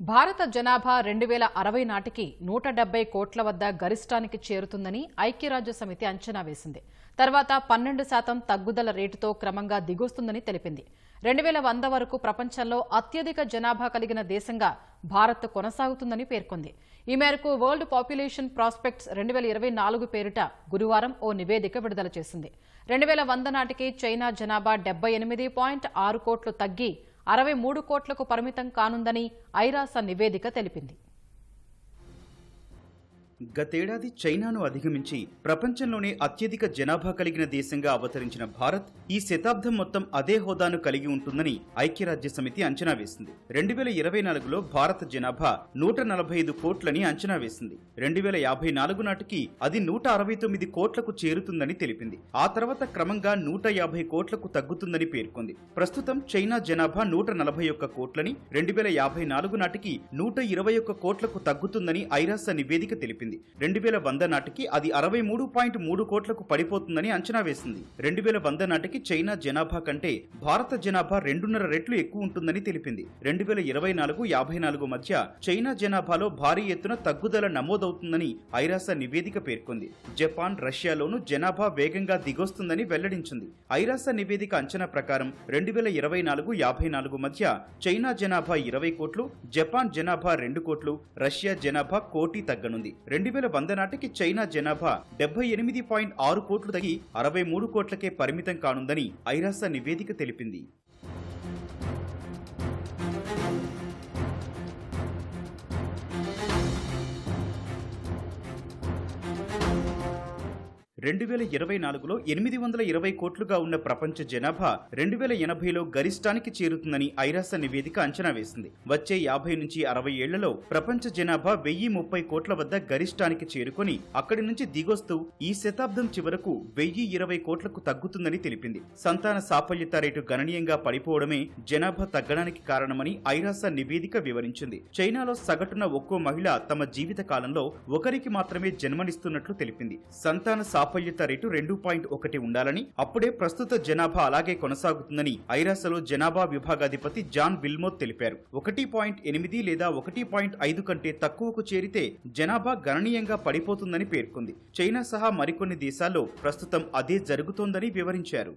భారత జనాభా రెండు వేల అరవై నాటికి నూట డెబ్బై కోట్ల వద్ద గరిష్టానికి చేరుతుందని ఐక్యరాజ్య సమితి అంచనా వేసింది. తర్వాత పన్నెండు శాతం తగ్గుదల రేటుతో క్రమంగా దిగొస్తుందని తెలిపింది. రెండు వేల వంద వరకు ప్రపంచంలో అత్యధిక జనాభా కలిగిన దేశంగా భారత్ కొనసాగుతుందని పేర్కొంది. ఈ మేరకు వరల్డ్ పాపులేషన్ ప్రాస్పెక్ట్స్ రెండు వేల ఇరవై నాలుగు పేరిట గురువారం ఓ నివేదిక విడుదల చేసింది. రెండు వేల వంద నాటికి చైనా జనాభా డెబ్బై ఎనిమిది పాయింట్ ఆరు కోట్లు తగ్గి అరవై మూడు కోట్లకు పరిమితం కానుందని ఐరాస నివేదిక తెలిపింది. గతేడాది చైనాను అధిగమించి ప్రపంచంలోనే అత్యధిక జనాభా కలిగిన దేశంగా అవతరించిన భారత్ ఈ శతాబ్దం మొత్తం అదే హోదాను కలిగి ఉంటుందని ఐక్యరాజ్య సమితి అంచనా వేసింది. రెండు వేల ఇరవై నాలుగులో భారత జనాభా నూట నలభై ఐదు కోట్లని అంచనా వేసింది. రెండు వేల యాభై నాలుగు నాటికి అది నూట అరవై తొమ్మిది కోట్లకు చేరుతుందని తెలిపింది. ఆ తర్వాత క్రమంగా నూట యాభై కోట్లకు తగ్గుతుందని పేర్కొంది. ప్రస్తుతం చైనా జనాభా నూట నలభై ఒక్క కోట్లని రెండు వేల యాభై నాలుగు నాటికి నూట ఇరవై ఒక్క కోట్లకు తగ్గుతుందని ఐరాస నివేదిక తెలిపింది. రెండు వేల వంద నాటికి అది అరవై మూడు పాయింట్ మూడు కోట్లకు పడిపోతుందని అంచనా వేసింది. రెండు వేల వంద నాటికి చైనా జనాభా కంటే భారత జనాభా రెండున్నర రెట్లు ఎక్కువ ఉంటుందని తెలిపింది. రెండు వేల ఇరవై నాలుగు యాభై నాలుగు మధ్య చైనా జనాభాలో భారీ ఎత్తున తగ్గుదల నమోదవుతుందని ఐరాస నివేదిక పేర్కొంది. జపాన్ రష్యాలోనూ జనాభా వేగంగా దిగొస్తుందని వెల్లడించింది. ఐరాస నివేదిక అంచనా ప్రకారం రెండు వేల ఇరవై నాలుగు యాభై నాలుగు మధ్య చైనా జనాభా ఇరవై కోట్లు జపాన్ జనాభా రెండు కోట్లు రష్యా జనాభా కోటి తగ్గనుంది. రెండు వేల వంద నాటికి చైనా జనాభా డెబ్బై ఎనిమిది పాయింట్ ఆరు కోట్లు తగ్గి అరవై మూడు కోట్లకే పరిమితం కానుందని ఐరాస నివేదిక తెలిపింది. రెండు వేల ఇరవై నాలుగులో ఎనిమిది వందల ఇరవై కోట్లుగా ఉన్న ప్రపంచ జనాభా రెండు వేల ఎనభైలో గరిష్టానికి చేరుతుందని ఐరాస నివేదిక అంచనా వేసింది. వచ్చే యాభై నుంచి అరవై ఏళ్ళలో ప్రపంచ జనాభా వెయ్యి ముప్పై కోట్ల వద్ద గరిష్టానికి చేరుకొని అక్కడి నుంచి దిగొస్తూ ఈ శతాబ్దం చివరకు వెయ్యి ఇరవై కోట్లకు తగ్గుతుందని తెలిపింది. సంతాన సాఫల్యత రేటు గణనీయంగా పడిపోవడమే జనాభా తగ్గడానికి కారణమని ఐరాస నివేదిక వివరించింది. చైనాలో సగటున ఒక్కో మహిళ తమ జీవిత కాలంలో ఒకరికి మాత్రమే జన్మనిస్తున్నట్లు తెలిపింది. సంతాన సాఫల్యత రేటు రెండు పాయింట్ ఒకటి ఉండాలని అప్పుడే ప్రస్తుత జనాభా అలాగే కొనసాగుతుందని ఐరాసలో జనాభా విభాగాధిపతి జాన్ విల్మోత్ తెలిపారు. ఒకటి పాయింట్ ఎనిమిది లేదా ఒకటి పాయింట్ ఐదు కంటే తక్కువకు చేరితే జనాభా గణనీయంగా పడిపోతుందని పేర్కొంది. చైనా సహా మరికొన్ని దేశాల్లో ప్రస్తుతం అదే జరుగుతోందని వివరించారు.